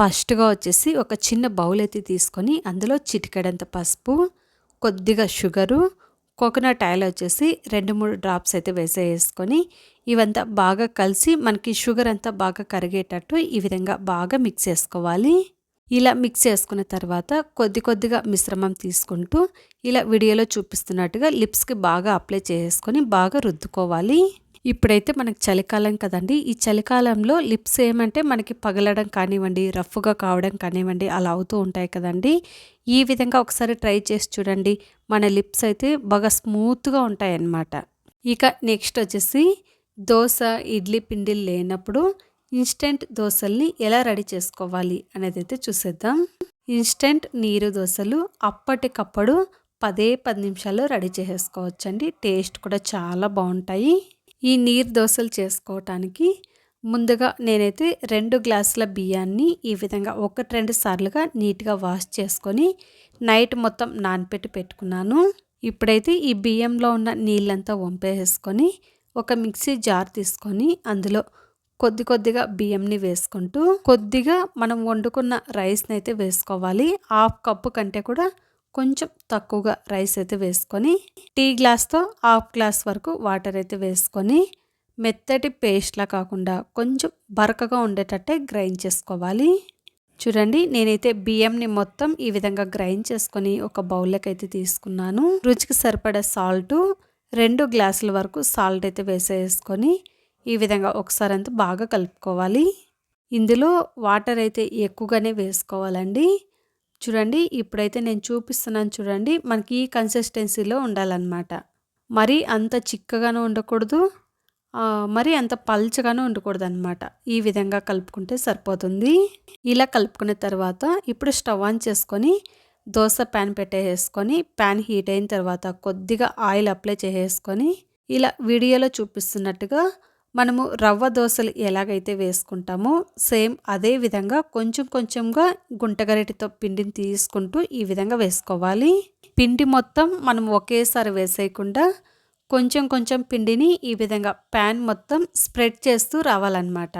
ఫస్ట్గా వచ్చేసి ఒక చిన్న బౌల్ అయితే తీసుకొని అందులో చిటికెడంత పసుపు కొద్దిగా షుగరు కోకోనట్ ఆయిల్ వచ్చేసి రెండు మూడు డ్రాప్స్ అయితే వేసేసుకొని ఇవంతా బాగా కలిసి మనకి షుగర్ అంతా బాగా కరిగేటట్టు ఈ విధంగా బాగా మిక్స్ చేసుకోవాలి. ఇలా మిక్స్ చేసుకున్న తర్వాత కొద్ది కొద్దిగా మిశ్రమం తీసుకుంటూ ఇలా వీడియోలో చూపిస్తున్నట్టుగా లిప్స్కి బాగా అప్లై చేసుకొని బాగా రుద్దుకోవాలి. ఇప్పుడైతే మనకి చలికాలం కదండి. ఈ చలికాలంలో లిప్స్ ఏమంటే మనకి పగలడం కానివ్వండి రఫ్గా కావడం కానివ్వండి అలా అవుతూ ఉంటాయి కదండి. ఈ విధంగా ఒకసారి ట్రై చేసి చూడండి. మన లిప్స్ అయితే బాగా స్మూత్గా ఉంటాయి అన్నమాట ఇక నెక్స్ట్ వచ్చేసి దోశ ఇడ్లీ పిండిలు లేనప్పుడు ఇన్స్టెంట్ దోశల్ని ఎలా రెడీ చేసుకోవాలి అనేది అయితే చూసేద్దాం. ఇన్స్టెంట్ నీరు దోశలు అప్పటికప్పుడు పదే పది నిమిషాల్లో రెడీ చేసేసుకోవచ్చండి. టేస్ట్ కూడా చాలా బాగుంటాయి. ఈ నీరు దోశలు చేసుకోవటానికి ముందుగా నేనైతే రెండు గ్లాసుల బియ్యాన్ని ఈ విధంగా ఒకటి రెండు సార్లుగా నీట్గా వాష్ చేసుకొని నైట్ మొత్తం నానపెట్టి పెట్టుకున్నాను. ఇప్పుడైతే ఈ బియ్యంలో ఉన్న నీళ్ళంతా వంపేసుకొని ఒక మిక్సీ జార్ తీసుకొని అందులో కొద్ది కొద్దిగా బియ్యంని వేసుకుంటూ కొద్దిగా మనం వండుకున్న రైస్ని అయితే వేసుకోవాలి. హాఫ్ కప్పు కంటే కూడా కొంచెం తక్కువగా రైస్ అయితే వేసుకొని టీ గ్లాస్తో హాఫ్ గ్లాస్ వరకు వాటర్ అయితే వేసుకొని మెత్తటి పేస్ట్లా కాకుండా కొంచెం బరకగా ఉండేటట్టే గ్రైండ్ చేసుకోవాలి. చూడండి నేనైతే బియ్యంని మొత్తం ఈ విధంగా గ్రైండ్ చేసుకొని ఒక బౌల్లోకి అయితే తీసుకున్నాను. రుచికి సరిపడే సాల్ట్ రెండు గ్లాసుల వరకు సాల్ట్ అయితే వేసేసుకొని ఈ విధంగా ఒకసారి అంతా బాగా కలుపుకోవాలి. ఇందులో వాటర్ అయితే ఎక్కువగానే వేసుకోవాలండి. చూడండి ఇప్పుడైతే నేను చూపిస్తున్నాను చూడండి మనకి ఈ కన్సిస్టెన్సీలో ఉండాలన్నమాట. మరి అంత చిక్కగానూ ఉండకూడదు మరి అంత పల్చగాను ఉండకూడదు అనమాట ఈ విధంగా కలుపుకుంటే సరిపోతుంది. ఇలా కలుపుకున్న తర్వాత ఇప్పుడు స్టవ్ ఆన్ చేసుకొని దోశ ప్యాన్ పెట్టేసుకొని ప్యాన్ హీట్ అయిన తర్వాత కొద్దిగా ఆయిల్ అప్లై చేసేసుకొని ఇలా వీడియోలో చూపిస్తున్నట్టుగా మనము రవ్వ దోశలు ఎలాగైతే వేసుకుంటామో సేమ్ అదే విధంగా కొంచెం కొంచెంగా గుంటగరిటితో పిండిని తీసుకుంటూ ఈ విధంగా వేసుకోవాలి. పిండి మొత్తం మనం ఒకేసారి వేసేయకుండా కొంచెం కొంచెం పిండిని ఈ విధంగా ప్యాన్ మొత్తం స్ప్రెడ్ చేస్తూ రావాలన్నమాట.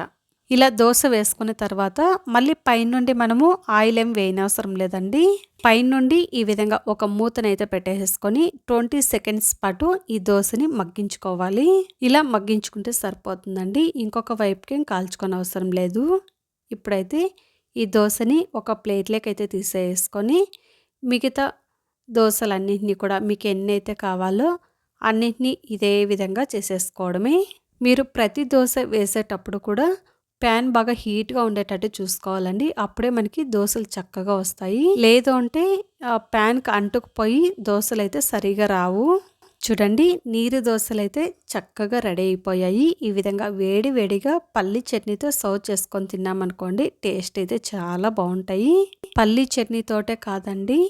ఇలా దోశ వేసుకున్న తర్వాత మళ్ళీ పైనుండి మనము ఆయిల్ ఏం వేయనవసరం లేదండి. పైనుండి ఈ విధంగా ఒక మూతనైతే పెట్టేసుకొని ట్వంటీ సెకండ్స్ పాటు ఈ దోశని మగ్గించుకోవాలి. ఇలా మగ్గించుకుంటే సరిపోతుందండి. ఇంకొక వైపుకి కాల్చుకొని అవసరం లేదు. ఇప్పుడైతే ఈ దోశని ఒక ప్లేట్లోకి అయితే తీసేసుకొని మిగతా దోశలన్నింటినీ కూడా మీకు ఎన్ని అయితే కావాలో అన్నింటినీ ఇదే విధంగా చేసేసుకోవడమే. మీరు ప్రతి దోశ వేసేటప్పుడు కూడా ప్యాన్ బాగా హీట్గా ఉండేటట్టు చూసుకోవాలండి. అప్పుడే మనకి దోశలు చక్కగా వస్తాయి. లేదు అంటే ప్యాన్కి అంటుకుపోయి దోశలు అయితే సరిగా రావు. చూడండి నీరు దోశలు అయితే చక్కగా రెడీ అయిపోయాయి. ఈ విధంగా వేడి వేడిగా పల్లి చట్నీతో సర్వ్ చేసుకొని తిన్నామనుకోండి టేస్ట్ అయితే చాలా బాగుంటాయి. పల్లి చట్నీతోటే కాదండి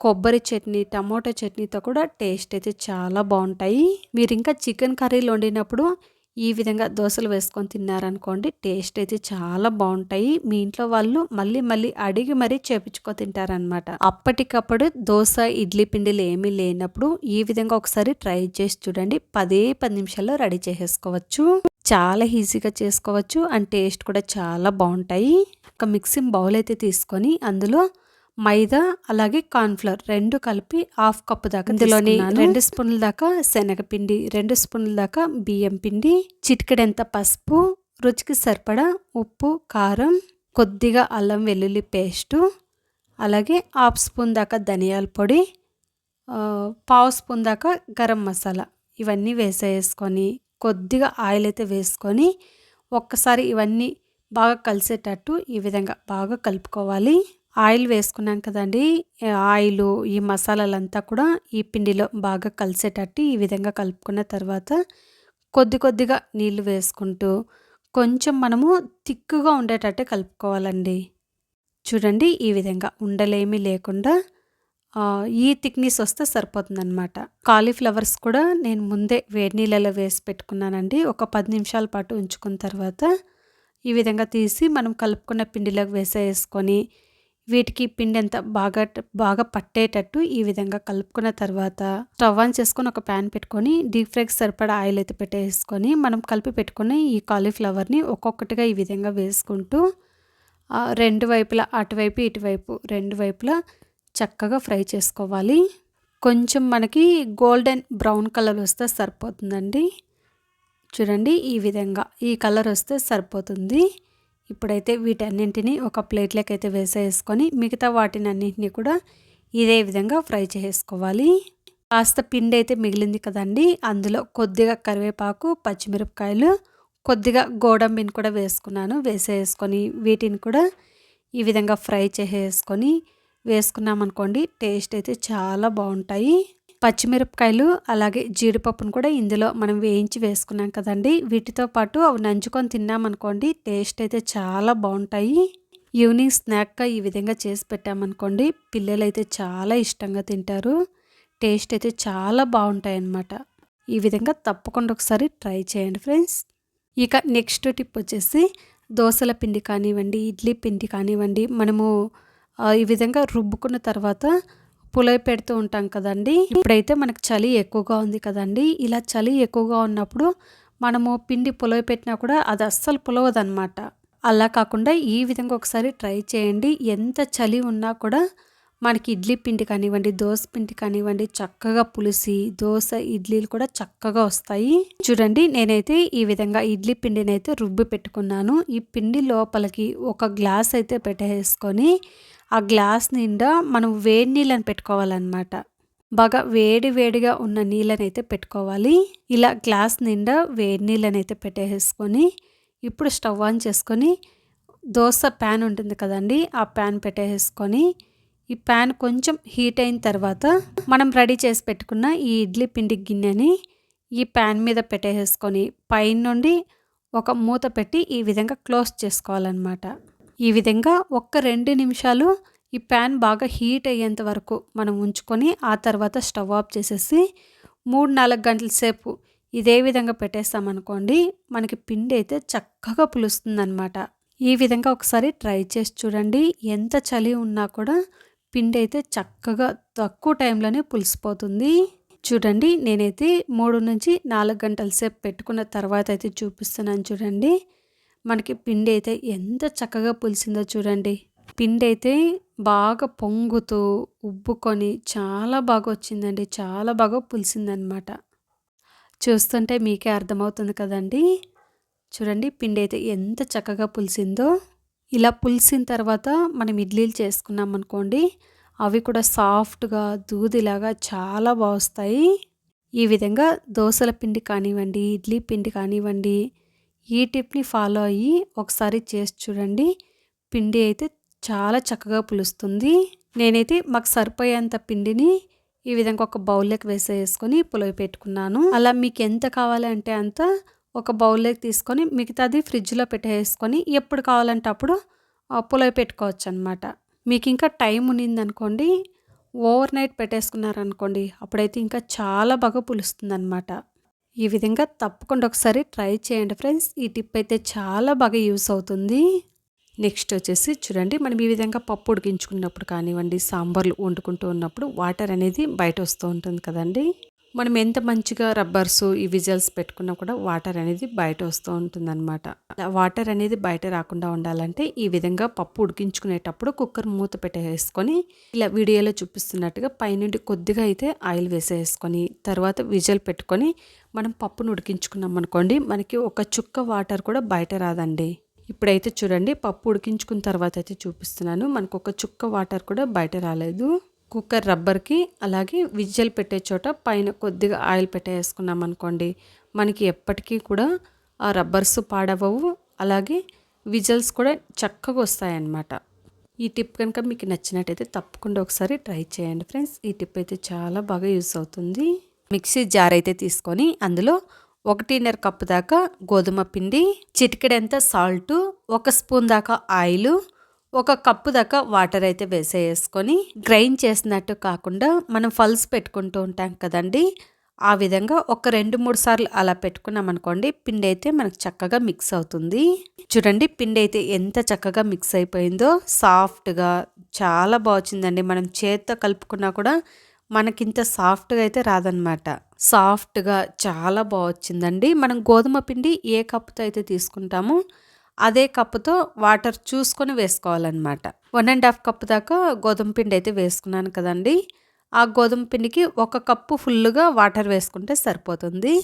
కొబ్బరి చట్నీ టమోటా చట్నీతో కూడా టేస్ట్ అయితే చాలా బాగుంటాయి. మీరు ఇంకా చికెన్ కర్రీలు వండినప్పుడు ఈ విధంగా దోశలు వేసుకొని తిన్నారనుకోండి టేస్ట్ అయితే చాలా బాగుంటాయి. మీ ఇంట్లో వాళ్ళు మళ్ళీ మళ్ళీ అడిగి మరీ చేపించుకో తింటారనమాట. అప్పటికప్పుడు దోశ ఇడ్లీ పిండిలు ఏమీ లేనప్పుడు ఈ విధంగా ఒకసారి ట్రై చేసి చూడండి. పదే పది నిమిషాల్లో రెడీ చేసేసుకోవచ్చు. చాలా ఈజీగా చేసుకోవచ్చు అండ్ టేస్ట్ కూడా చాలా బాగుంటాయి. ఒక మిక్సింగ్ బౌల్ అయితే తీసుకొని అందులో మైదా అలాగే కార్న్ఫ్లవర్ రెండు కలిపి హాఫ్ కప్ దాకా ఇందులోని రెండు స్పూన్ల దాకా శనగపిండి రెండు స్పూన్ల దాకా బియ్యం పిండి చిటికెడంత పసుపు రుచికి సరిపడా ఉప్పు కారం కొద్దిగా అల్లం వెల్లుల్లి పేస్టు అలాగే హాఫ్ స్పూన్ దాకా ధనియాల పొడి పావు స్పూన్ దాకా గరం మసాలా ఇవన్నీ వేసేసుకొని కొద్దిగా ఆయిల్ అయితే వేసుకొని ఒక్కసారి ఇవన్నీ బాగా కలిసేటట్టు ఈ విధంగా బాగా కలుపుకోవాలి. ఆయిల్ వేసుకున్నాం కదండి. ఆయిల్ ఈ మసాలాలంతా కూడా ఈ పిండిలో బాగా కలిసేటట్టు ఈ విధంగా కలుపుకున్న తర్వాత కొద్ది కొద్దిగా నీళ్ళు వేసుకుంటూ కొంచెం మనము తిక్కుగా ఉండేటట్టే కలుపుకోవాలండి. చూడండి ఈ విధంగా ఉండలేమీ లేకుండా ఈ థిక్నెస్ వస్తే సరిపోతుందన్నమాట. కాలీఫ్లవర్స్ కూడా నేను ముందే వేడి నీళ్ళలో వేసి పెట్టుకున్నానండి. ఒక పది నిమిషాల పాటు ఉంచుకున్న తర్వాత ఈ విధంగా తీసి మనం కలుపుకున్న పిండిలోకి వేసేసుకొని వీటికి పిండి అంతా బాగా బాగా పట్టేటట్టు ఈ విధంగా కలుపుకున్న తర్వాత స్టవ్ ఆన్ చేసుకొని ఒక ప్యాన్ పెట్టుకొని డీప్ ఫ్రైకి సరిపడా ఆయిల్ అయితే పెట్టేసుకొని మనం కలిపి పెట్టుకొని ఈ కాలీఫ్లవర్ని ఒక్కొక్కటిగా ఈ విధంగా వేసుకుంటూ రెండు వైపులా అటువైపు ఇటువైపు రెండు వైపులా చక్కగా ఫ్రై చేసుకోవాలి. కొంచెం మనకి గోల్డెన్ బ్రౌన్ కలర్ వస్తే సరిపోతుందండి. చూడండి ఈ విధంగా ఈ కలర్ వస్తే సరిపోతుంది. ఇప్పుడైతే వీటన్నింటినీ ఒక ప్లేట్లోకి అయితే వేసేసుకొని మిగతా వాటిని అన్నింటినీ కూడా ఇదే విధంగా ఫ్రై చేసుకోవాలి. కాస్త పిండి అయితే మిగిలింది కదండి. అందులో కొద్దిగా కరివేపాకు పచ్చిమిరపకాయలు కొద్దిగా గోడంబిని కూడా వేసుకున్నాను. వేసేసుకొని వీటిని కూడా ఈ విధంగా ఫ్రై చేసేసుకొని వేసుకున్నామనుకోండి టేస్ట్ అయితే చాలా బాగుంటాయి. పచ్చిమిరపకాయలు అలాగే జీడిపప్పును కూడా ఇందులో మనం వేయించి వేసుకున్నాం కదండి. వీటితో పాటు అవి నంచుకొని తిన్నామనుకోండి టేస్ట్ అయితే చాలా బాగుంటాయి. ఈవినింగ్ స్నాక్గా ఈ విధంగా చేసి పెట్టామనుకోండి పిల్లలు అయితే చాలా ఇష్టంగా తింటారు. టేస్ట్ అయితే చాలా బాగుంటాయి అన్నమాట ఈ విధంగా తప్పకుండా ఒకసారి ట్రై చేయండి ఫ్రెండ్స్. ఇక నెక్స్ట్ టిప్ వచ్చేసి దోశల పిండి కానివ్వండి ఇడ్లీ పిండి కానివ్వండి మనము ఈ విధంగా రుబ్బుకున్న తర్వాత పులై పెడుతూ ఉంటాం కదండి. ఇప్పుడైతే మనకు చలి ఎక్కువగా ఉంది కదండి. ఇలా చలి ఎక్కువగా ఉన్నప్పుడు మనము పిండి పులవ పెట్టినా కూడా అది అస్సలు పులవదనమాట అలా కాకుండా ఈ విధంగా ఒకసారి ట్రై చేయండి. ఎంత చలి ఉన్నా కూడా మనకి ఇడ్లీ పిండి కానివ్వండి దోశ పిండి కానివ్వండి చక్కగా పులిసి దోశ ఇడ్లీలు కూడా చక్కగా వస్తాయి. చూడండి నేనైతే ఈ విధంగా ఇడ్లీ పిండిని అయితే రుబ్బి పెట్టుకున్నాను. ఈ పిండి లోపలికి ఒక గ్లాస్ అయితే పెట్టేసుకొని ఆ గ్లాస్ నిండా మనం వేడి నీళ్ళని పెట్టుకోవాలన్నమాట. బాగా వేడి వేడిగా ఉన్న నీళ్ళని అయితే పెట్టుకోవాలి. ఇలా గ్లాస్ నిండా వేడి నీళ్ళని అయితే పెట్టేసుకొని ఇప్పుడు స్టవ్ ఆన్ చేసుకొని దోశ ప్యాన్ ఉంటుంది కదండి ఆ ప్యాన్ పెట్టేసుకొని ఈ ప్యాన్ కొంచెం హీట్ అయిన తర్వాత మనం రెడీ చేసి పెట్టుకున్న ఈ ఇడ్లీ పిండి గిన్నెని ఈ ప్యాన్ మీద పెట్టేసుకొని పైన నుండి ఒక మూత పెట్టి ఈ విధంగా క్లోజ్ చేసుకోవాలన్నమాట. ఈ విధంగా ఒక్క రెండు నిమిషాలు ఈ ప్యాన్ బాగా హీట్ అయ్యేంత వరకు మనం ఉంచుకొని ఆ తర్వాత స్టవ్ ఆఫ్ చేసేసి మూడు నాలుగు గంటల సేపు ఇదే విధంగా పెట్టేస్తామనుకోండి మనకి పిండి అయితే చక్కగా పులుస్తుందన్నమాట. ఈ విధంగా ఒకసారి ట్రై చేసి చూడండి. ఎంత చలి ఉన్నా కూడా పిండి అయితే చక్కగా తక్కువ టైంలోనే పులిసిపోతుంది. చూడండి నేనైతే మూడు నుంచి నాలుగు గంటల సేపు పెట్టుకున్న తర్వాత అయితే చూపిస్తున్నాను చూడండి. మనకి పిండి అయితే ఎంత చక్కగా పులిసిందో చూడండి. పిండి అయితే బాగా పొంగుతూ ఉబ్బుకొని చాలా బాగా వచ్చిందండి. చాలా బాగా పులిసిందనమాట. చూస్తుంటే మీకే అర్థమవుతుంది కదండి. చూడండి పిండి అయితే ఎంత చక్కగా పులిసిందో. ఇలా పులిసిన తర్వాత మనం ఇడ్లీలు చేసుకున్నాం అనుకోండి అవి కూడా సాఫ్ట్గా దూదిలాగా చాలా బాగుస్తాయి ఈ విధంగా దోశల పిండి కానివ్వండి ఇడ్లీ పిండి కానివ్వండి ఈ టిప్ని ఫాలో అయ్యి ఒకసారి చేసి చూడండి. పిండి అయితే చాలా చక్కగా పులుస్తుంది. నేనైతే మాకు సరిపోయేంత పిండిని ఈ విధంగా ఒక బౌల్లోకి వేసేసుకొని పులవి పెట్టుకున్నాను. అలా మీకు ఎంత కావాలంటే అంత ఒక బౌల్లోకి తీసుకొని మిగతాది ఫ్రిడ్జ్లో పెట్టేసుకొని ఎప్పుడు కావాలంటే అప్పుడు ఆ, పెట్టుకోవచ్చు అనమాట మీకు ఇంకా టైం ఉన్నిందనుకోండి ఓవర్ నైట్ పెట్టేసుకున్నారనుకోండి అప్పుడైతే ఇంకా చాలా బాగా పులుస్తుంది అనమాట ఈ విధంగా తప్పకుండా ఒకసారి ట్రై చేయండి ఫ్రెండ్స్. ఈ టిప్ అయితే చాలా బాగా యూస్ అవుతుంది. నెక్స్ట్ వచ్చేసి చూడండి మనం ఈ విధంగా పప్పు ఉడికించుకున్నప్పుడు కానివ్వండి సాంబార్లు వండుకుంటూ ఉన్నప్పుడు వాటర్ అనేది బయట వస్తూ ఉంటుంది కదండి. మనం ఎంత మంచిగా రబ్బర్స్ ఈ విజల్స్ పెట్టుకున్నా కూడా వాటర్ అనేది బయట వస్తూ ఉంటుందన్నమాట. వాటర్ అనేది బయట రాకుండా ఉండాలంటే ఈ విధంగా పప్పు ఉడికించుకునేటప్పుడు కుక్కర్ మూత పెట్టేసుకొని ఇలా వీడియోలో చూపిస్తున్నట్టుగా పైనుండి కొద్దిగా అయితే ఆయిల్ వేసేసుకొని తర్వాత విజల్ పెట్టుకొని మనం పప్పును ఉడికించుకున్నాం అనుకోండి మనకి ఒక చుక్క వాటర్ కూడా బయట రాదండి. ఇప్పుడైతే చూడండి పప్పు ఉడికించుకున్న తర్వాత అయితే చూపిస్తున్నాను. మనకు ఒక చుక్క వాటర్ కూడా బయట రాలేదు. కుక్కర్ రబ్బర్కి అలాగే విజిల్ పెట్టే చోట పైన కొద్దిగా ఆయిల్ పెట్టేసుకున్నాం అనుకోండి మనకి ఎప్పటికీ కూడా ఆ రబ్బర్స్ పాడవవు. అలాగే విజల్స్ కూడా చక్కగా వస్తాయన్నమాట. ఈ టిప్ కనుక మీకు నచ్చినట్టయితే తప్పకుండా ఒకసారి ట్రై చేయండి ఫ్రెండ్స్. ఈ టిప్ అయితే చాలా బాగా యూస్ అవుతుంది. మిక్సీ జార్ అయితే తీసుకొని అందులో ఒకటిన్నర కప్పు దాకా గోధుమ పిండి చిటికెడంత సాల్ట్ ఒక స్పూన్ దాకా ఆయిల్ ఒక కప్పు దాకా వాటర్ అయితే వేసేసుకొని గ్రైండ్ చేసినట్టు కాకుండా మనం ఫల్స్ పెట్టుకుంటూ ఉంటాం కదండి. ఆ విధంగా ఒక రెండు మూడు సార్లు అలా పెట్టుకున్నాం అనుకోండి పిండి అయితే మనకు చక్కగా మిక్స్ అవుతుంది. చూడండి పిండి అయితే ఎంత చక్కగా మిక్స్ అయిపోయిందో. సాఫ్ట్గా చాలా బాగుందండి. మనం చేత్తో కలుపుకున్నా కూడా మనకింత సాఫ్ట్గా అయితే రాదనమాట సాఫ్ట్గా చాలా బాగా వచ్చిందండి మనం గోధుమ పిండి ఏ కప్పుతో అయితే తీసుకుంటామో అదే కప్పుతో వాటర్ చూసుకొని వేసుకోవాలన్నమాట. వన్ అండ్ హాఫ్ కప్ దాకా గోధుమ పిండి అయితే వేసుకున్నాను కదండి. ఆ గోధుమ పిండికి ఒక కప్పు ఫుల్గా వాటర్ వేసుకుంటే సరిపోతుంది.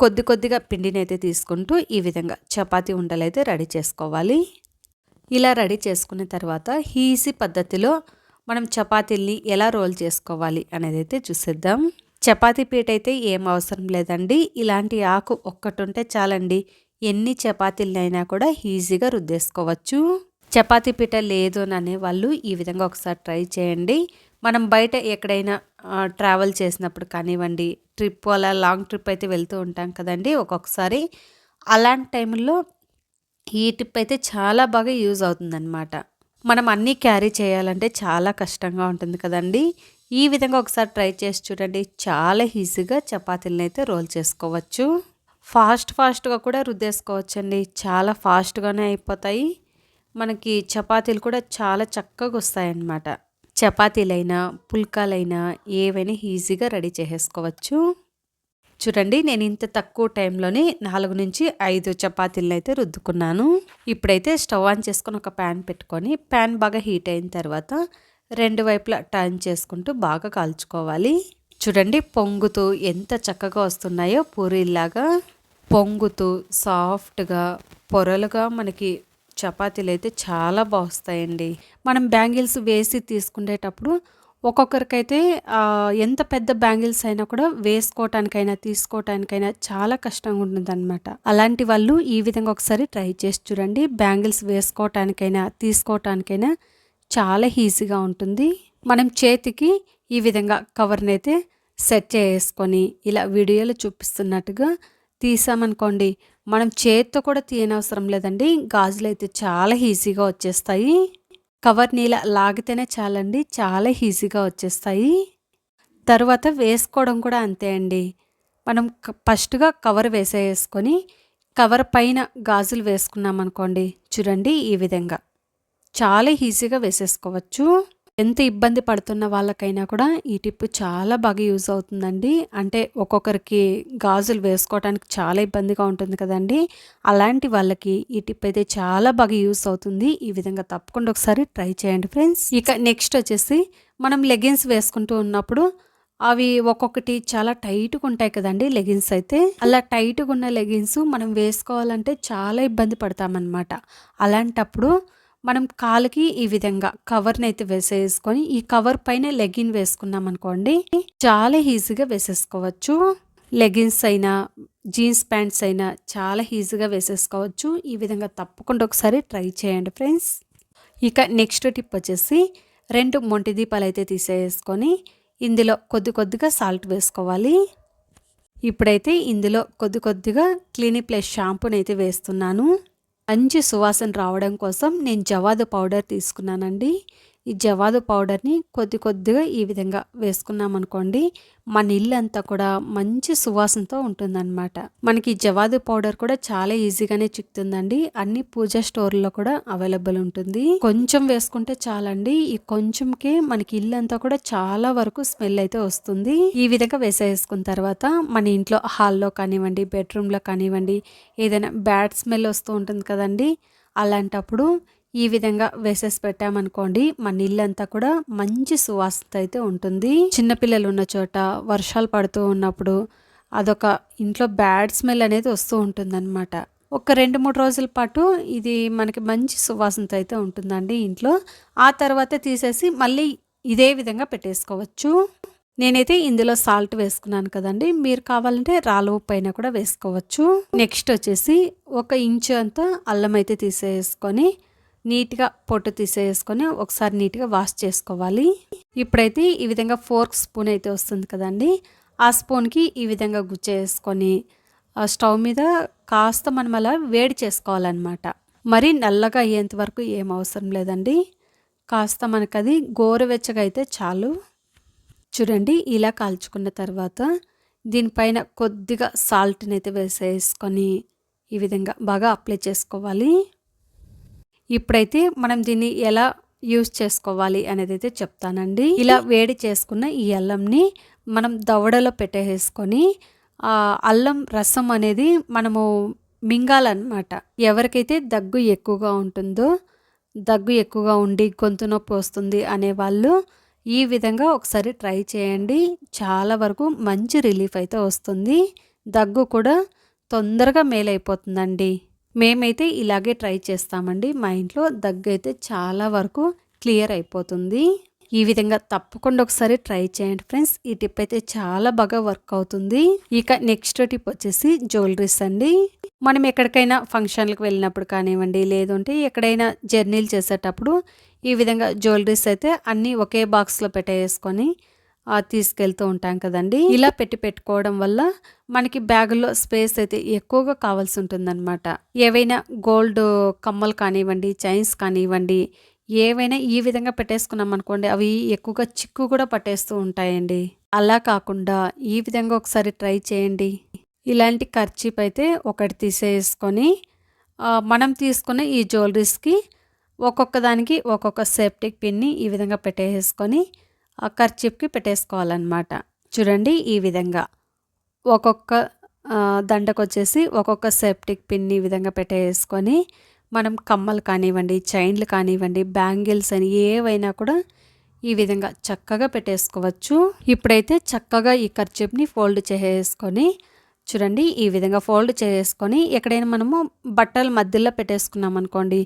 కొద్ది కొద్దిగా పిండిని అయితే తీసుకుంటూ ఈ విధంగా చపాతీ ఉండలు అయితే రెడీ చేసుకోవాలి. ఇలా రెడీ చేసుకున్న తర్వాత ఈజీ పద్ధతిలో మనం చపాతీల్ని ఎలా రోల్ చేసుకోవాలి అనేది అయితే చూసేద్దాం. చపాతీ పీట అయితే ఏం అవసరం లేదండి. ఇలాంటి ఆకు ఒక్కటి ఉంటే చాలండి. ఎన్ని చపాతీలైనా కూడా ఈజీగా రుద్దేసుకోవచ్చు. చపాతీ పీట లేదు అని అనే వాళ్ళు ఈ విధంగా ఒకసారి ట్రై చేయండి. మనం బయట ఎక్కడైనా ట్రావెల్ చేసినప్పుడు కానివ్వండి ట్రిప్ అలా లాంగ్ ట్రిప్ అయితే వెళ్తూ ఉంటాం కదండి ఒక్కొక్కసారి. అలాంటి టైంలో ఈ టిప్ అయితే చాలా బాగా యూజ్ అవుతుందన్నమాట. మనం అన్నీ క్యారీ చేయాలంటే చాలా కష్టంగా ఉంటుంది కదండి. ఈ విధంగా ఒకసారి ట్రై చేసి చూడండి చాలా ఈజీగా చపాతీలను అయితే రోల్ చేసుకోవచ్చు. ఫాస్ట్ ఫాస్ట్గా కూడా రుద్దేసుకోవచ్చండి. చాలా ఫాస్ట్గానే అయిపోతాయి. మనకి చపాతీలు కూడా చాలా చక్కగా వస్తాయన్నమాట. చపాతీలైనా పుల్కాలైనా ఏవైనా ఈజీగా రెడీ చేసేసుకోవచ్చు. చూడండి నేను ఇంత తక్కువ టైంలోనే నాలుగు నుంచి ఐదు చపాతీలను అయితే రుద్దుకున్నాను. ఇప్పుడైతే స్టవ్ ఆన్ చేసుకొని ఒక ప్యాన్ పెట్టుకొని ప్యాన్ బాగా హీట్ అయిన తర్వాత రెండు వైపులా టర్న్ చేసుకుంటూ బాగా కాల్చుకోవాలి. చూడండి పొంగుతూ ఎంత చక్కగా వస్తున్నాయో పూరీలాగా పొంగుతూ సాఫ్ట్గా పొరలుగా మనకి చపాతీలు అయితే చాలా బాగుస్తాయండి. మనం బ్యాంగిల్స్ వేసి తీసుకునేటప్పుడు ఒక్కొక్కరికైతే ఎంత పెద్ద బ్యాంగిల్స్ అయినా కూడా వేసుకోవటానికైనా తీసుకోవటానికైనా చాలా కష్టంగా ఉంటుంది అనమాట అలాంటి వాళ్ళు ఈ విధంగా ఒకసారి ట్రై చేసి చూడండి. బ్యాంగిల్స్ వేసుకోవటానికైనా తీసుకోవటానికైనా చాలా ఈజీగా ఉంటుంది. మనం చేతికి ఈ విధంగా కవర్ని అయితే సెట్ చేసుకొని ఇలా వీడియోలో చూపిస్తున్నట్టుగా తీసామనుకోండి మనం చేత్తో కూడా తీయనవసరం లేదండి. గాజులు అయితే చాలా ఈజీగా వచ్చేస్తాయి. కవర్ నీళ్ళ లాగితేనే చాలండి చాలా ఈజీగా వచ్చేస్తాయి. తర్వాత వేసుకోవడం కూడా అంతే అండి. మనం ఫస్ట్గా కవర్ వేసేసుకొని కవర్ పైన గాజులు వేసుకున్నాం అనుకోండి చూడండి ఈ విధంగా. చాలా ఈజీగా వేసేసుకోవచ్చు. ఎంత ఇబ్బంది పడుతున్న వాళ్ళకైనా కూడా ఈ టిప్ చాలా బాగా యూజ్ అవుతుందండి. అంటే ఒక్కొక్కరికి గాజులు వేసుకోవడానికి చాలా ఇబ్బందిగా ఉంటుంది కదండి. అలాంటి వాళ్ళకి ఈ టిప్ అయితే చాలా బాగా యూజ్ అవుతుంది. ఈ విధంగా తప్పకుండా ఒకసారి ట్రై చేయండి ఫ్రెండ్స్. ఇక నెక్స్ట్ వచ్చేసి మనం లెగిన్స్ వేసుకుంటూ ఉన్నప్పుడు అవి ఒక్కొక్కటి చాలా టైట్గా ఉంటాయి కదండి లెగిన్స్ అయితే. అలా టైట్గా ఉన్న లెగిన్స్ మనం వేసుకోవాలంటే చాలా ఇబ్బంది పడతామన్నమాట. అలాంటప్పుడు మనం కాలుకి ఈ విధంగా కవర్ని అయితే వేసేసుకొని ఈ కవర్ పైన లెగిన్ వేసుకున్నాం అనుకోండి చాలా ఈజీగా వేసేసుకోవచ్చు. లెగిన్స్ అయినా జీన్స్ ప్యాంట్స్ అయినా చాలా ఈజీగా వేసేసుకోవచ్చు. ఈ విధంగా తప్పకుండా ఒకసారి ట్రై చేయండి ఫ్రెండ్స్ ఇక నెక్స్ట్ టిప్ వచ్చేసి రెండు మొంటి దీపాలు అయితే తీసేసుకొని ఇందులో కొద్ది కొద్దిగా సాల్ట్ వేసుకోవాలి. ఇప్పుడైతే ఇందులో కొద్ది కొద్దిగా క్లినిక్ ప్లస్ షాంపూని అయితే వేస్తున్నాను. మంచి సువాసన రావడం కోసం నేను జవాదు పౌడర్ తీసుకున్నానండి. ఈ జవాదు పౌడర్ని కొద్ది కొద్దిగా ఈ విధంగా వేసుకున్నామనుకోండి మన ఇల్లు అంతా కూడా మంచి సువాసనతో ఉంటుందన్నమాట. మనకి జవాదు పౌడర్ కూడా చాలా ఈజీగానే చిక్కుతుందండి. అన్ని పూజా స్టోర్లో కూడా అవైలబుల్ ఉంటుంది. కొంచెం వేసుకుంటే చాలండి. ఈ కొంచెంకే మనకి ఇల్లు అంతా కూడా చాలా వరకు స్మెల్ అయితే వస్తుంది. ఈ విధంగా వేసేసుకున్న తర్వాత మన ఇంట్లో హాల్లో కానివ్వండి బెడ్రూమ్లో కానివ్వండి ఏదైనా బ్యాడ్ స్మెల్ వస్తూ ఉంటుంది కదండి అలాంటప్పుడు ఈ విధంగా వేసేసి పెట్టామనుకోండి మన ఇల్లంతా కూడా మంచి సువాసన అయితే ఉంటుంది. చిన్నపిల్లలు ఉన్న చోట వర్షాలు పడుతూ ఉన్నప్పుడు అదొక ఇంట్లో బ్యాడ్ స్మెల్ అనేది వస్తూ ఉంటుందన్నమాట. ఒక రెండు మూడు రోజుల పాటు ఇది మనకి మంచి సువాసనతో అయితే ఉంటుందండి ఇంట్లో. ఆ తర్వాత తీసేసి మళ్ళీ ఇదే విధంగా పెట్టేసుకోవచ్చు. నేనైతే ఇందులో సాల్ట్ వేసుకున్నాను కదండి. మీరు కావాలంటే రాళ్ళ ఉప్పు అయినా కూడా వేసుకోవచ్చు. నెక్స్ట్ వచ్చేసి ఒక ఇంచు అంతా అల్లం అయితే తీసేసుకొని నీట్గా పొట్టు తీసేసుకొని ఒకసారి నీట్గా వాష్ చేసుకోవాలి. ఇప్పుడైతే ఈ విధంగా ఫోర్క్ స్పూన్ అయితే వస్తుంది కదండి. ఆ స్పూన్కి ఈ విధంగా గుచ్చేసుకొని స్టవ్ మీద కాస్త మనం అలా వేడి చేసుకోవాలన్నమాట. మరి నల్లగా అయ్యేంత వరకు ఏం అవసరం లేదండి. కాస్త మనకు అది గోరువెచ్చగా అయితే చాలు. చూడండి ఇలా కాల్చుకున్న తర్వాత దీనిపైన కొద్దిగా సాల్ట్ని అయితే వేసేసుకొని ఈ విధంగా బాగా అప్లై చేసుకోవాలి. ఇప్పుడైతే మనం దీన్ని ఎలా యూస్ చేసుకోవాలి అనేది అయితే చెప్తానండి. ఇలా వేడి చేసుకున్న ఈ అల్లంని మనం దవడలో పెట్టేసుకొని అల్లం రసం అనేది మనము మింగాలన్నమాట. ఎవరికైతే దగ్గు ఎక్కువగా ఉంటుందో దగ్గు ఎక్కువగా ఉండి గొంతు నొప్పి వస్తుంది అనేవాళ్ళు ఈ విధంగా ఒకసారి ట్రై చేయండి. చాలా వరకు మంచి రిలీఫ్ అయితే వస్తుంది. దగ్గు కూడా తొందరగా మేలైపోతుందండి. మేమైతే ఇలాగే ట్రై చేస్తామండి. మా ఇంట్లో దగ్గు అయితే చాలా వరకు క్లియర్ అయిపోతుంది. ఈ విధంగా తప్పకుండా ఒకసారి ట్రై చేయండి ఫ్రెండ్స్. ఈ టిప్ అయితే చాలా బాగా వర్క్ అవుతుంది. ఇక నెక్స్ట్ టిప్ వచ్చేసి జ్యువెలరీస్ అండి. మనం ఎక్కడికైనా ఫంక్షన్లకు వెళ్ళినప్పుడు కానివ్వండి లేదంటే ఎక్కడైనా జర్నీలు చేసేటప్పుడు ఈ విధంగా జ్యువెలరీస్ అయితే అన్నీ ఒకే బాక్స్లో పెట్టేసుకొని తీసుకెళ్తూ ఉంటాం కదండి. ఇలా పెట్టి పెట్టుకోవడం వల్ల మనకి బ్యాగులో స్పేస్ అయితే ఎక్కువగా కావాల్సి ఉంటుందన్నమాట. ఏవైనా గోల్డ్ కమ్మలు కానివ్వండి చైన్స్ కానివ్వండి ఏవైనా ఈ విధంగా పెట్టేసుకున్నాం అనుకోండి అవి ఎక్కువగా చిక్కు కూడా పట్టేస్తూ ఉంటాయండి. అలా కాకుండా ఈ విధంగా ఒకసారి ట్రై చేయండి. ఇలాంటి ఖర్చీప్ అయితే ఒకటి తీసేసుకొని మనం తీసుకునే ఈ జ్యువెలరీస్కి ఒక్కొక్క దానికి ఒక్కొక్క సేఫ్టీ పిన్ని ఈ విధంగా పెట్టేసుకొని ఆ కర్చిప్కి పెట్టేసుకోవాలన్నమాట. చూడండి ఈ విధంగా. ఒక్కొక్క దండకు వచ్చేసి ఒక్కొక్క సెప్టిక్ పిన్ ఈ విధంగా పెట్టేసుకొని మనం కమ్మలు కానివ్వండి చైన్లు కానివ్వండి బ్యాంగిల్స్ అని ఏవైనా కూడా ఈ విధంగా చక్కగా పెట్టేసుకోవచ్చు. ఇప్పుడైతే చక్కగా ఈ ఖర్చుని ఫోల్డ్ చేసేసుకొని చూడండి ఈ విధంగా ఫోల్డ్ చేసుకొని ఎక్కడైనా మనము బట్టల మధ్యలో పెట్టేసుకున్నాం అనుకోండి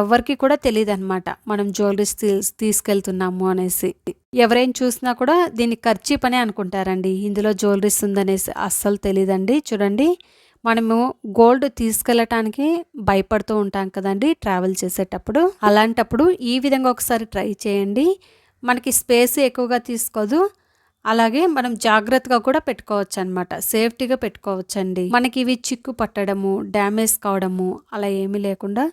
ఎవరికి కూడా తెలియదు అనమాట మనం జ్యువెలరీస్ తీసుకెళ్తున్నాము అనేసి. ఎవరైనా చూసినా కూడా దీన్ని ఖర్చీ పని అనుకుంటారండి. ఇందులో జ్యువెలరీస్ ఉందనేసి అస్సలు తెలియదండి చూడండి మనము గోల్డ్ తీసుకెళ్ళటానికి భయపడుతూ ఉంటాం కదండి ట్రావెల్ చేసేటప్పుడు. అలాంటప్పుడు ఈ విధంగా ఒకసారి ట్రై చేయండి. మనకి స్పేస్ ఎక్కువగా తీసుకోదు. అలాగే మనం జాగ్రత్తగా కూడా పెట్టుకోవచ్చు అనమాట సేఫ్టీగా పెట్టుకోవచ్చండి. మనకి ఇవి చిక్కు పట్టడము డ్యామేజ్ కావడము అలా ఏమీ లేకుండా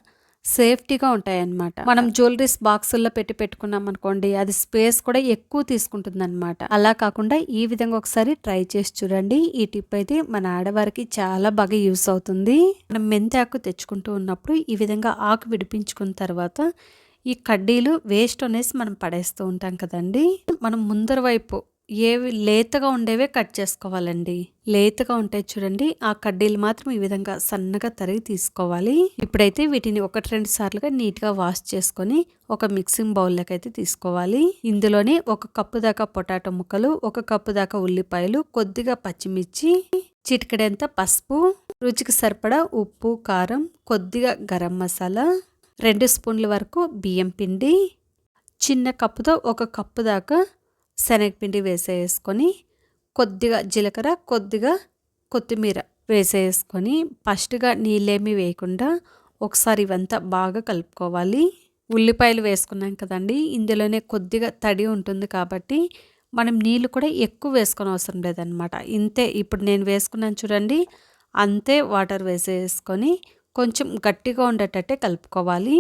సేఫ్టీగా ఉంటాయన్నమాట. మనం జ్యువెలరీస్ బాక్సుల్లో పెట్టి పెట్టుకున్నాం అనుకోండి అది స్పేస్ కూడా ఎక్కువ తీసుకుంటుంది అనమాట అలా కాకుండా ఈ విధంగా ఒకసారి ట్రై చేసి చూడండి. ఈ టిప్ అయితే మన ఆడవారికి చాలా బాగా యూస్ అవుతుంది. మనం మెంతి ఆకు తెచ్చుకుంటూ ఉన్నప్పుడు ఈ విధంగా ఆకు విడిపించుకున్న తర్వాత ఈ కడ్డీలు వేస్ట్ అనేసి మనం పడేస్తూ ఉంటాం కదండి. మనం ముందర వైపు ఏవి లేతగా ఉండేవే కట్ చేసుకోవాలండి. లేతగా ఉంటాయి చూడండి ఆ కడ్డీలు మాత్రం ఈ విధంగా సన్నగా తరిగి తీసుకోవాలి. ఇప్పుడైతే వీటిని ఒకటి రెండు సార్లుగా నీట్గా వాష్ చేసుకొని ఒక మిక్సింగ్ బౌల్లోకి అయితే తీసుకోవాలి. ఇందులోనే ఒక కప్పు దాకా పొటాటో ముక్కలు ఒక కప్పు దాకా ఉల్లిపాయలు కొద్దిగా పచ్చిమిర్చి చిటికడంత పసుపు రుచికి సరిపడా ఉప్పు కారం కొద్దిగా గరం మసాలా రెండు స్పూన్ల వరకు బియ్యం పిండి చిన్న కప్పుతో ఒక కప్పు దాకా శనగపిండి వేసేసుకొని కొద్దిగా జీలకర్ర కొద్దిగా కొత్తిమీర వేసేసుకొని ఫస్ట్గా నీళ్ళేమీ వేయకుండా ఒకసారి ఇవంతా బాగా కలుపుకోవాలి. ఉల్లిపాయలు వేసుకున్నాం కదండి ఇందులోనే కొద్దిగా తడి ఉంటుంది కాబట్టి మనం నీళ్ళు కూడా ఎక్కువ వేసుకొని అవసరం లేదనమాట. ఇంతే ఇప్పుడు నేను వేసుకున్నాను చూడండి అంతే వాటర్ వేసేసుకొని కొంచెం గట్టిగా ఉండేటట్టే కలుపుకోవాలి.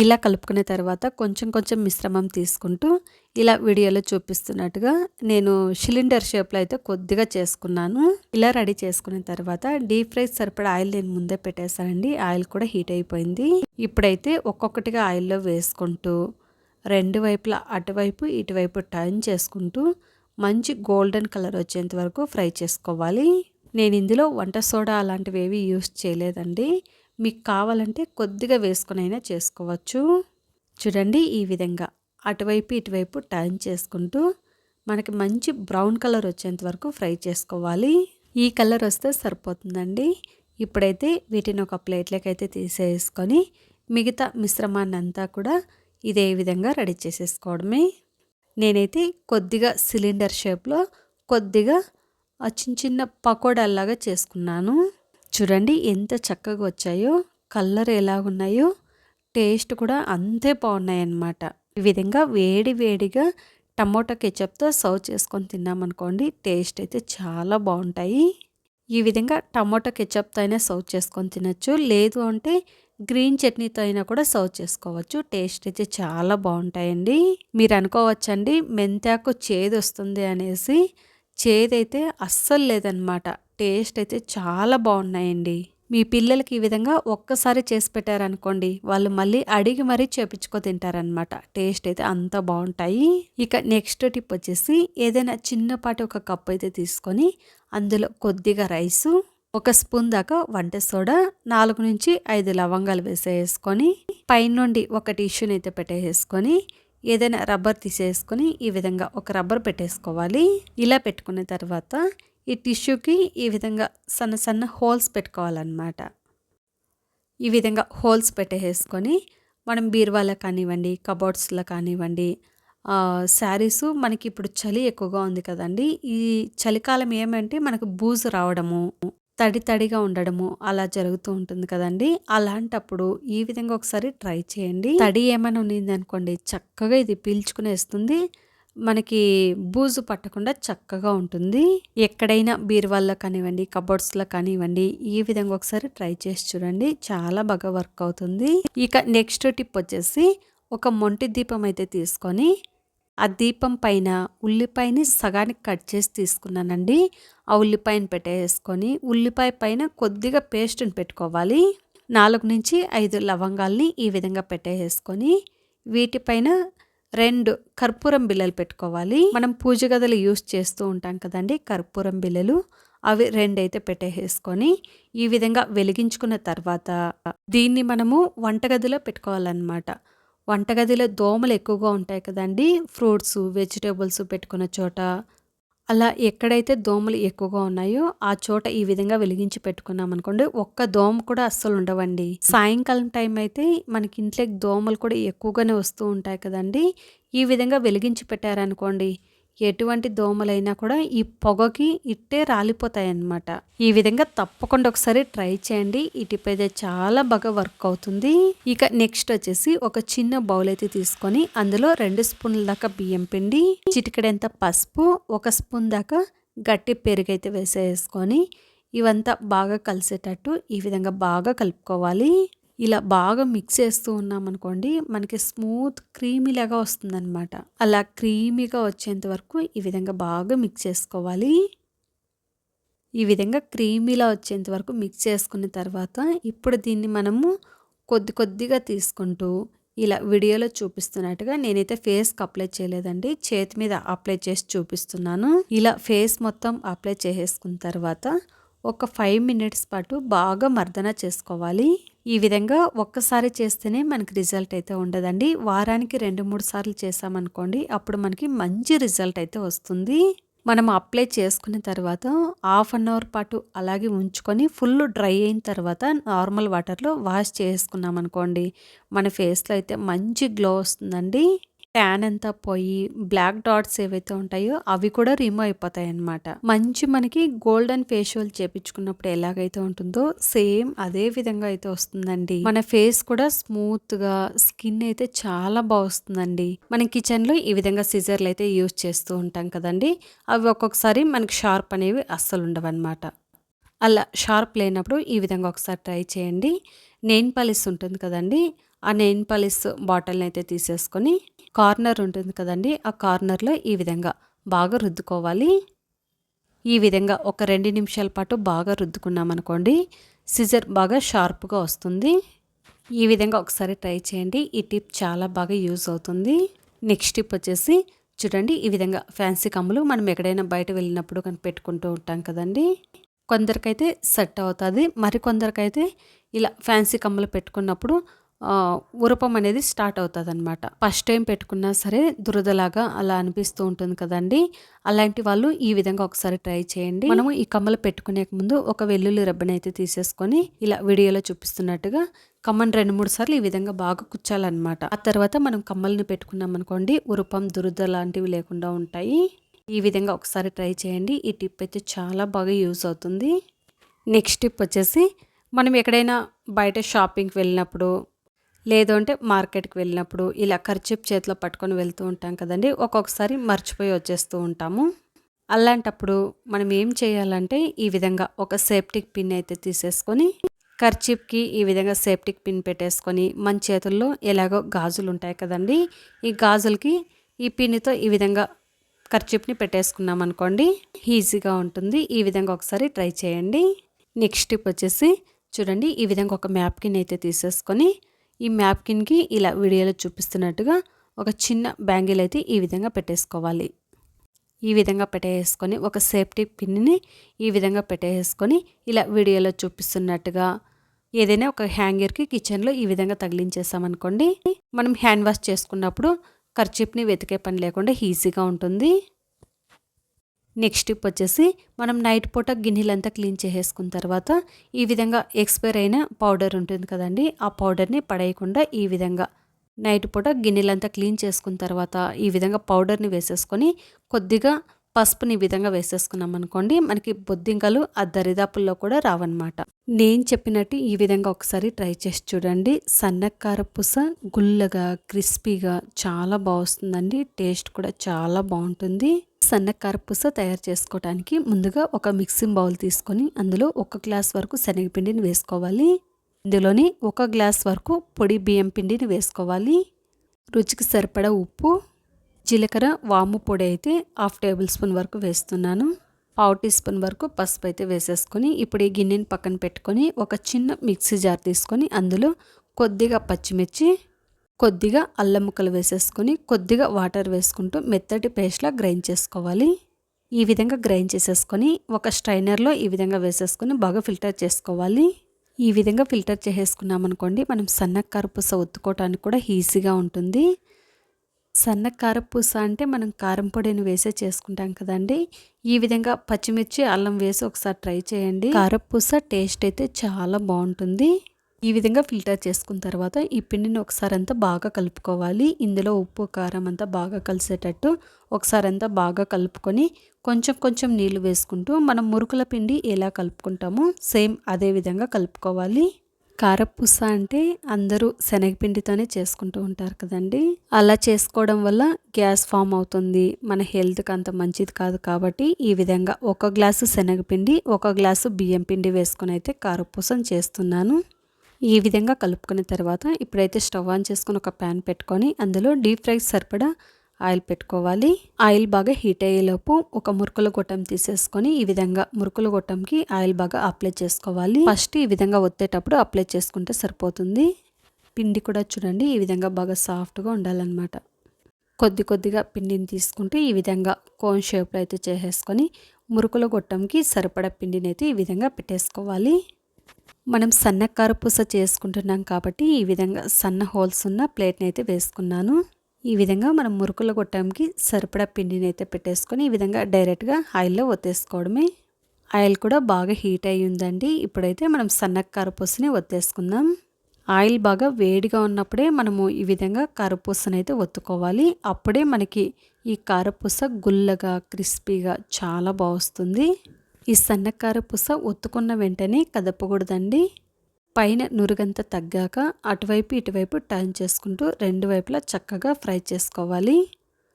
ఇలా కలుపుకునే తర్వాత కొంచెం కొంచెం మిశ్రమం తీసుకుంటూ ఇలా వీడియోలో చూపిస్తున్నట్టుగా నేను సిలిండర్ షేప్లో అయితే కొద్దిగా చేసుకున్నాను. ఇలా రెడీ చేసుకున్న తర్వాత డీప్ ఫ్రై సరిపడా ఆయిల్ నేను ముందే పెట్టేశానండి. ఆయిల్ కూడా హీట్ అయిపోయింది. ఇప్పుడైతే ఒక్కొక్కటిగా ఆయిల్లో వేసుకుంటూ రెండు వైపులా అటువైపు ఇటువైపు టర్న్ చేసుకుంటూ మంచి గోల్డెన్ కలర్ వచ్చేంత వరకు ఫ్రై చేసుకోవాలి. నేను ఇందులో వంట సోడా అలాంటివి ఏవి యూస్ చేయలేదండి. మీకు కావాలంటే కొద్దిగా వేసుకుని అయినా చేసుకోవచ్చు. చూడండి ఈ విధంగా అటువైపు ఇటువైపు టర్న్ చేసుకుంటూ మనకి మంచి బ్రౌన్ కలర్ వచ్చేంత వరకు ఫ్రై చేసుకోవాలి. ఈ కలర్ వస్తే సరిపోతుందండి. ఇప్పుడైతే వీటిని ఒక ప్లేట్లోకి అయితే తీసేసుకొని మిగతా మిశ్రమాన్ని అంతా కూడా ఇదే విధంగా రెడీ చేసేసుకోవడమే. నేనైతే కొద్దిగా సిలిండర్ షేప్లో కొద్దిగా చిన్న చిన్న పకోడాల్లాగా చేసుకున్నాను. చూడండి ఎంత చక్కగా వచ్చాయో కలర్ ఎలాగున్నాయో టేస్ట్ కూడా అంతే బాగున్నాయన్నమాట. ఈ విధంగా వేడి వేడిగా టమోటా కెచప్తో సర్వ్ చేసుకొని తిన్నామనుకోండి టేస్ట్ అయితే చాలా బాగుంటాయి. ఈ విధంగా టమోటా కెచప్తో అయినా సర్వ్ చేసుకొని తినచ్చు లేదు అంటే గ్రీన్ చట్నీతో అయినా కూడా సర్వ్ చేసుకోవచ్చు టేస్ట్ అయితే చాలా బాగుంటాయండి. మీరు అనుకోవచ్చండి మెంతాకు చేదు వస్తుంది అనేసి చేదైతే అస్సలు లేదనమాట టేస్ట్ అయితే చాలా బాగున్నాయండి మీ పిల్లలకి ఈ విధంగా ఒక్కసారి చేసి పెట్టారనుకోండి వాళ్ళు మళ్ళీ అడిగి మరీ చేపించుకో తింటారనమాట టేస్ట్ అయితే అంత బాగుంటాయి ఇక నెక్స్ట్ టిప్ వచ్చేసి ఏదైనా చిన్నపాటి ఒక కప్ అయితే తీసుకొని అందులో కొద్దిగా రైసు ఒక స్పూన్ దాకా వంట సోడా నాలుగు నుంచి ఐదు లవంగాలు వేసేసుకొని పైనుండి ఒక టిష్యూని అయితే పెట్టేసుకొని ఏదైనా రబ్బర్ తీసేసుకొని ఈ విధంగా ఒక రబ్బర్ పెట్టేసుకోవాలి. ఇలా పెట్టుకున్న తర్వాత ఈ టిష్యూకి ఈ విధంగా సన్న సన్న హోల్స్ పెట్టుకోవాలన్నమాట. ఈ విధంగా హోల్స్ పెట్టేసుకొని మనం బీరువాలో కానివ్వండి కబోర్డ్స్లో కానివ్వండి శారీసు మనకి ఇప్పుడు చలి ఎక్కువగా ఉంది కదండి. ఈ చలికాలం ఏమంటే మనకు బూజు రావడము తడి తడిగా ఉండడము అలా జరుగుతూ ఉంటుంది కదండి. అలాంటప్పుడు ఈ విధంగా ఒకసారి ట్రై చేయండి. తడి ఏమైనా ఉన్నింది అనుకోండి చక్కగా ఇది పీల్చుకునేస్తుంది. మనకి బూజు పట్టకుండా చక్కగా ఉంటుంది. ఎక్కడైనా బీరువాల్లో కానివ్వండి కబోర్డ్స్లో కానివ్వండి ఈ విధంగా ఒకసారి ట్రై చేసి చూడండి. చాలా బాగా వర్క్ అవుతుంది. ఇక నెక్స్ట్ టిప్ వచ్చేసి ఒక మొంటి దీపం అయితే తీసుకొని ఆ దీపం పైన ఉల్లిపాయని సగానికి కట్ చేసి తీసుకున్నానండి. ఆ ఉల్లిపాయని పెట్టేసుకొని ఉల్లిపాయ పైన కొద్దిగా పేస్ట్ని పెట్టుకోవాలి. నాలుగు నుంచి ఐదు లవంగాల్ని ఈ విధంగా పెట్టేసుకొని వీటిపైన రెండు కర్పూరం బిల్లలు పెట్టుకోవాలి. మనం పూజ గదులు యూస్ చేస్తూ ఉంటాం కదండి కర్పూరం బిల్లలు అవి రెండైతే పెట్టేసుకొని ఈ విధంగా వెలిగించుకున్న తర్వాత దీన్ని మనము వంటగదిలో పెట్టుకోవాలన్నమాట. వంటగదిలో దోమలు ఎక్కువగా ఉంటాయి కదండి. ఫ్రూట్స్ వెజిటేబుల్స్ పెట్టుకున్న చోట. అలా ఎక్కడైతే దోమలు ఎక్కువగా ఉన్నాయో ఆ చోట ఈ విధంగా వెలిగించి పెట్టుకున్నాం అనుకోండి. ఒక్క దోమ కూడా అస్సలు ఉండవండి. సాయంకాలం టైం అయితే మనకి ఇంట్లోకి దోమలు కూడా ఎక్కువగానే వస్తూ ఉంటాయి కదండి. ఈ విధంగా వెలిగించి పెట్టారనుకోండి ఎటువంటి దోమలైనా కూడా ఈ పొగకి ఇట్టే రాలిపోతాయి అన్నమాట ఈ విధంగా తప్పకుండా ఒకసారి ట్రై చేయండి. ఈ టిప్ అయితే చాలా బాగా వర్క్ అవుతుంది. ఇక నెక్స్ట్ వచ్చేసి ఒక చిన్న బౌల్ అయితే తీసుకొని అందులో రెండు స్పూన్ల దాకా బియ్యం పిండి చిటికడెంత పసుపు ఒక స్పూన్ దాకా గట్టి పెరుగు అయితే వేసేసుకొని ఇవంతా బాగా కలిసేటట్టు ఈ విధంగా బాగా కలుపుకోవాలి. ఇలా బాగా మిక్స్ చేస్తూ ఉన్నాం అనుకోండి మనకి స్మూత్ క్రీమీలాగా వస్తుందన్నమాట. అలా క్రీమీగా వచ్చేంత వరకు ఈ విధంగా బాగా మిక్స్ చేసుకోవాలి. ఈ విధంగా క్రీమీలా వచ్చేంత వరకు మిక్స్ చేసుకున్న తర్వాత ఇప్పుడు దీన్ని మనము కొద్ది కొద్దిగా తీసుకుంటూ ఇలా వీడియోలో చూపిస్తున్నట్టుగా నేనైతే ఫేస్కి అప్లై చేయలేదండి. చేతి మీద అప్లై చేసి చూపిస్తున్నాను. ఇలా ఫేస్ మొత్తం అప్లై చేసేసుకున్న తర్వాత ఒక ఫైవ్ మినిట్స్ పాటు బాగా మర్దన చేసుకోవాలి. ఈ విధంగా ఒక్కసారి చేస్తేనే మనకి రిజల్ట్ అయితే ఉండదండి. వారానికి రెండు మూడు సార్లు చేసామనుకోండి అప్పుడు మనకి మంచి రిజల్ట్ అయితే వస్తుంది. మనం అప్లై చేసుకున్న తర్వాత హాఫ్ అన్ అవర్ పాటు అలాగే ఉంచుకొని ఫుల్ డ్రై అయిన తర్వాత నార్మల్ వాటర్లో వాష్ చేసుకున్నాం అనుకోండి మన ఫేస్లో అయితే మంచి గ్లో వస్తుందండి. ట్యాన్ అంతా పోయి బ్లాక్ డాట్స్ ఏవైతే ఉంటాయో అవి కూడా రిమూవ్ అయిపోతాయి అనమాట మంచి మనకి గోల్డెన్ ఫేషియల్ చేపించుకున్నప్పుడు ఎలాగైతే ఉంటుందో సేమ్ అదే విధంగా అయితే వస్తుందండి. మన ఫేస్ కూడా స్మూత్గా స్కిన్ అయితే చాలా బాగుస్తుందండి మన కిచెన్లో ఈ విధంగా సిజర్లు అయితే యూజ్ చేస్తూ ఉంటాం కదండి. అవి ఒక్కొక్కసారి మనకి షార్ప్ అనేవి అస్సలు ఉండవన్నమాట. అలా షార్ప్ లేనప్పుడు ఈ విధంగా ఒకసారి ట్రై చేయండి. నెయిన్ పాలిస్ ఉంటుంది కదండి. ఆ నెయిన్ పాలిస్ బాటిల్ని అయితే తీసేసుకొని కార్నర్ ఉంటుంది కదండి ఆ కార్నర్లో ఈ విధంగా బాగా రుద్దుకోవాలి. ఈ విధంగా ఒక రెండు నిమిషాల పాటు బాగా రుద్దుకున్నామనుకోండి సిజర్ బాగా షార్ప్గా వస్తుంది. ఈ విధంగా ఒకసారి ట్రై చేయండి ఈ టిప్ చాలా బాగా యూజ్ అవుతుంది. నెక్స్ట్ టిప్ వచ్చేసి చూడండి ఈ విధంగా ఫ్యాన్సీ కమ్ములు మనం ఎక్కడైనా బయట వెళ్ళినప్పుడు కానీ పెట్టుకుంటూ ఉంటాం కదండి. కొందరికైతే సెట్ అవుతుంది మరికొందరికైతే ఇలా ఫ్యాన్సీ కమ్మలు పెట్టుకున్నప్పుడు ఉరపం అనేది స్టార్ట్ అవుతుంది అనమాట ఫస్ట్ టైం పెట్టుకున్నా సరే దురదలాగా అలా అనిపిస్తూ ఉంటుంది కదండి. అలాంటి వాళ్ళు ఈ విధంగా ఒకసారి ట్రై చేయండి. మనము ఈ కమ్మలు పెట్టుకునే ముందు ఒక వెల్లుల్లి రబ్బని అయితే తీసేసుకొని ఇలా వీడియోలో చూపిస్తున్నట్టుగా కమ్మని రెండు మూడు సార్లు ఈ విధంగా బాగా కుచ్చాలన్నమాట. ఆ తర్వాత మనం కమ్మల్ని పెట్టుకున్నాం అనుకోండి ఉరపం దురద లాంటివి లేకుండా ఉంటాయి. ఈ విధంగా ఒకసారి ట్రై చేయండి. ఈ టిప్ అయితే చాలా బాగా యూజ్ అవుతుంది. నెక్స్ట్ టిప్ వచ్చేసి మనం ఎక్కడైనా బయట షాపింగ్కి వెళ్ళినప్పుడు లేదు అంటే మార్కెట్కి వెళ్ళినప్పుడు ఇలా ఖర్చిప్ చేతిలో పట్టుకొని వెళ్తూ ఉంటాం కదండి. ఒక్కొక్కసారి మర్చిపోయి వచ్చేస్తూ ఉంటాము. అలాంటప్పుడు మనం ఏం చేయాలంటే ఈ విధంగా ఒక సేఫ్టిక్ పిన్ అయితే తీసేసుకొని ఖర్చిప్కి ఈ విధంగా సేఫ్టిక్ పిన్ పెట్టేసుకొని మన చేతుల్లో ఎలాగో గాజులు ఉంటాయి కదండి. ఈ గాజులకి ఈ పిన్నితో ఈ విధంగా ఖర్చిప్ని పెట్టేసుకున్నాం అనుకోండి ఈజీగా ఉంటుంది. ఈ విధంగా ఒకసారి ట్రై చేయండి. నెక్స్ట్ టిప్ వచ్చేసి చూడండి ఈ విధంగా ఒక మ్యాప్కిన్ అయితే తీసేసుకొని ఈ మ్యాప్కిన్కి ఇలా వీడియోలో చూపిస్తున్నట్టుగా ఒక చిన్న బ్యాంగిల్ అయితే ఈ విధంగా పెట్టేసుకోవాలి. ఈ విధంగా పెట్టేసుకొని ఒక సేఫ్టీ పిన్ని ఈ విధంగా పెట్టేసుకొని ఇలా వీడియోలో చూపిస్తున్నట్టుగా ఏదైనా ఒక హ్యాంగర్కి కిచెన్లో ఈ విధంగా తగిలించేసామనుకోండి మనం హ్యాండ్ వాష్ చేసుకున్నప్పుడు ఖర్చిప్ని వెతికే పని లేకుండా ఈజీగా ఉంటుంది. నెక్స్ట్ టిప్ వచ్చేసి మనం నైట్ పూట గిన్నెలంతా క్లీన్ చేసేసుకున్న తర్వాత ఈ విధంగా ఎక్స్పైర్ అయిన పౌడర్ ఉంటుంది కదండి ఆ పౌడర్ని పడేయకుండా ఈ విధంగా నైట్ పూట గిన్నెలంతా క్లీన్ చేసుకున్న తర్వాత ఈ విధంగా పౌడర్ని వేసేసుకొని కొద్దిగా పసుపుని ఈ విధంగా వేసేసుకున్నాం అనుకోండి మనకి బొద్దింకలు ఆ దరిదాపుల్లో కూడా రావన్నమాట. నేను చెప్పినట్టు ఈ విధంగా ఒకసారి ట్రై చేసి చూడండి. సన్నకార పుస గుల్లగా క్రిస్పీగా చాలా బాగుస్తుందండి టేస్ట్ కూడా చాలా బాగుంటుంది. సన్నకార పుస తయారు చేసుకోవడానికి ముందుగా ఒక మిక్సింగ్ బౌల్ తీసుకొని అందులో ఒక గ్లాస్ వరకు శనగపిండిని వేసుకోవాలి. ఇందులోని ఒక గ్లాస్ వరకు పొడి బియ్యం పిండిని వేసుకోవాలి. రుచికి సరిపడా ఉప్పు జీలకర్ర వాము పొడి అయితే హాఫ్ టేబుల్ స్పూన్ వరకు వేస్తున్నాను. పావు టీ స్పూన్ వరకు పసుపు అయితే వేసేసుకొని ఇప్పుడు ఈ గిన్నెని పక్కన పెట్టుకొని ఒక చిన్న మిక్సీ జార్ తీసుకొని అందులో కొద్దిగా పచ్చిమిర్చి కొద్దిగా అల్లం ముక్కలు వేసేసుకొని కొద్దిగా వాటర్ వేసుకుంటూ మెత్తటి పేస్ట్లా గ్రైండ్ చేసుకోవాలి. ఈ విధంగా గ్రైండ్ చేసేసుకొని ఒక స్ట్రైనర్లో ఈ విధంగా వేసేసుకొని బాగా ఫిల్టర్ చేసుకోవాలి. ఈ విధంగా ఫిల్టర్ చేసేసుకున్నామనుకోండి మనం సన్న కారపూస ఒత్తుకోవటానికి కూడా ఈజీగా ఉంటుంది. సన్న కారపూస అంటే మనం కారం పొడిని వేసే చేసుకుంటాం కదండి. ఈ విధంగా పచ్చిమిర్చి అల్లం వేసి ఒకసారి ట్రై చేయండి. కారపూస టేస్ట్ అయితే చాలా బాగుంటుంది. ఈ విధంగా ఫిల్టర్ చేసుకున్న తర్వాత ఈ పిండిని ఒకసారి అంతా బాగా కలుపుకోవాలి. ఇందులో ఉప్పు కారం అంతా బాగా కలిసేటట్టు ఒకసారి అంతా బాగా కలుపుకొని కొంచెం కొంచెం నీళ్ళు వేసుకుంటూ మనం మురుకుల పిండి ఎలా కలుపుకుంటామో సేమ్ అదే విధంగా కలుపుకోవాలి. కారపూస అంటే అందరూ శనగపిండితోనే చేసుకుంటూ ఉంటారు కదండి. అలా చేసుకోవడం వల్ల గ్యాస్ ఫామ్ అవుతుంది. మన హెల్త్కి అంత మంచిది కాదు కాబట్టి ఈ విధంగా ఒక గ్లాసు శనగపిండి ఒక గ్లాసు బియ్యం పిండి వేసుకొని అయితే కారపూసం చేస్తున్నాను. ఈ విధంగా కలుపుకున్న తర్వాత ఇప్పుడైతే స్టవ్ ఆన్ చేసుకుని ఒక ప్యాన్ పెట్టుకొని అందులో డీప్ ఫ్రై సరిపడా ఆయిల్ పెట్టుకోవాలి. ఆయిల్ బాగా హీట్ అయ్యేలోపు ఒక మురుకుల గొట్టం తీసేసుకొని ఈ విధంగా మురుకుల గొట్టంకి ఆయిల్ బాగా అప్లై చేసుకోవాలి. ఫస్ట్ ఈ విధంగా ఒత్తేటప్పుడు అప్లై చేసుకుంటే సరిపోతుంది. పిండి కూడా చూడండి ఈ విధంగా బాగా సాఫ్ట్గా ఉండాలన్నమాట. కొద్ది కొద్దిగా పిండిని తీసుకుంటే ఈ విధంగా కోన్ షేప్లో అయితే చేసేసుకొని మురుకుల గొట్టంకి సరిపడా పిండిని అయితే ఈ విధంగా పెట్టేసుకోవాలి. మనం సన్న కారపూస చేసుకుంటున్నాం కాబట్టి ఈ విధంగా సన్న హోల్స్ ఉన్న ప్లేట్ని అయితే వేసుకున్నాను. ఈ విధంగా మనం మురుకుల గొట్టంకి సరిపడా పిండిని అయితే పెట్టేసుకొని ఈ విధంగా డైరెక్ట్గా ఆయిల్లో ఒత్తేసుకోవడమే. ఆయిల్ కూడా బాగా హీట్ అయ్యి ఉందండి. ఇప్పుడైతే మనం సన్న కారపూసని ఒత్తేసుకుందాం. ఆయిల్ బాగా వేడిగా ఉన్నప్పుడే మనము ఈ విధంగా కారపూసని అయితే ఒత్తుకోవాలి. అప్పుడే మనకి ఈ కారపూస గుల్లగా క్రిస్పీగా చాలా బాగుస్తుంది. ఈ సన్నకార పుస ఒత్తుకున్న వెంటనే కదపకూడదండి. పైన నురుగంత తగ్గాక అటువైపు ఇటువైపు టర్న్ చేసుకుంటూ రెండు వైపులా చక్కగా ఫ్రై చేసుకోవాలి.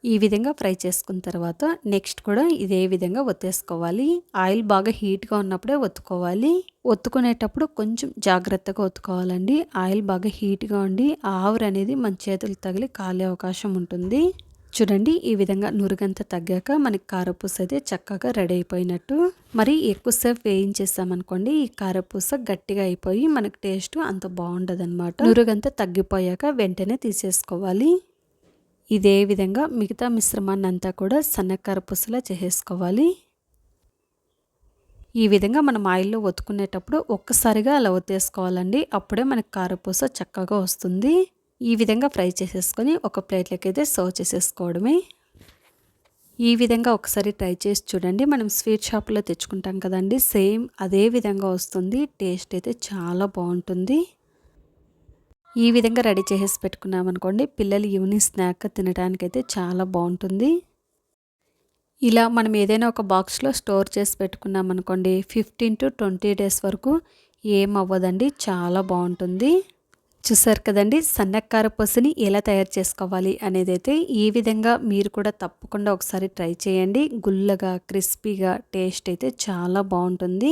ఈ విధంగా ఫ్రై చేసుకున్న తర్వాత నెక్స్ట్ కూడా ఇదే విధంగా ఒత్తేసుకోవాలి. ఆయిల్ బాగా హీట్గా ఉన్నప్పుడే ఒత్తుకోవాలి. ఒత్తుకునేటప్పుడు కొంచెం జాగ్రత్తగా ఒత్తుకోవాలండి. ఆయిల్ బాగా హీట్గా ఉండి ఆవురు అనేది మన చేతులు తగిలి కాలే అవకాశం ఉంటుంది. చూడండి ఈ విధంగా నురుగంత తగ్గాక మనకి కారపూస అయితే చక్కగా రెడీ అయిపోయినట్టు. మరి ఎక్కువసేపు వేయించేసామనుకోండి ఈ కారపూస గట్టిగా అయిపోయి మనకి టేస్ట్ అంత బాగుండదు అనమాట నురుగంతా తగ్గిపోయాక వెంటనే తీసేసుకోవాలి. ఇదే విధంగా మిగతా మిశ్రమాన్ని అంతా కూడా సన్న కారపూసలా చేసేసుకోవాలి. ఈ విధంగా మనం ఆయిల్లో ఒత్తుకునేటప్పుడు ఒక్కసారిగా అలా ఒత్తేసుకోవాలండి. అప్పుడే మనకి కారపూస చక్కగా వస్తుంది. ఈ విధంగా ఫ్రై చేసేసుకొని ఒక ప్లేట్లోకి అయితే సర్వ్ చేసేసుకోవడమే. ఈ విధంగా ఒకసారి ట్రై చేసి చూడండి. మనం స్వీట్ షాప్లో తెచ్చుకుంటాం కదండి సేమ్ అదే విధంగా వస్తుంది. టేస్ట్ అయితే చాలా బాగుంటుంది. ఈ విధంగా రెడీ చేసేసి పెట్టుకున్నామనుకోండి పిల్లలు ఈవినింగ్ స్నాక్ తినడానికైతే చాలా బాగుంటుంది. ఇలా మనం ఏదైనా ఒక బాక్స్లో స్టోర్ చేసి పెట్టుకున్నాం అనుకోండి ఫిఫ్టీన్ టు ట్వంటీ డేస్ వరకు ఏం అవ్వదండి చాలా బాగుంటుంది. చూసారు కదండి సన్నకార పసుని ఎలా తయారు చేసుకోవాలి అనేది అయితే ఈ విధంగా మీరు కూడా తప్పకుండా ఒకసారి ట్రై చేయండి. గుల్లగా క్రిస్పీగా టేస్ట్ అయితే చాలా బాగుంటుంది.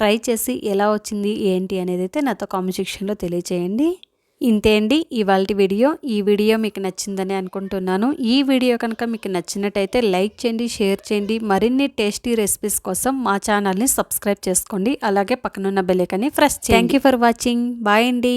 ట్రై చేసి ఎలా వచ్చింది ఏంటి అనేది అయితే నాతో కామెంట్ సెక్షన్లో తెలియచేయండి. ఇంతే అండి ఇవాళ వీడియో. ఈ వీడియో మీకు నచ్చిందని అనుకుంటున్నాను. ఈ వీడియో కనుక మీకు నచ్చినట్టయితే లైక్ చేయండి షేర్ చేయండి. మరిన్ని టేస్టీ రెసిపీస్ కోసం మా ఛానల్ని సబ్స్క్రైబ్ చేసుకోండి. అలాగే పక్కనున్న బెల్లైకని press thank you for watching bye అండి.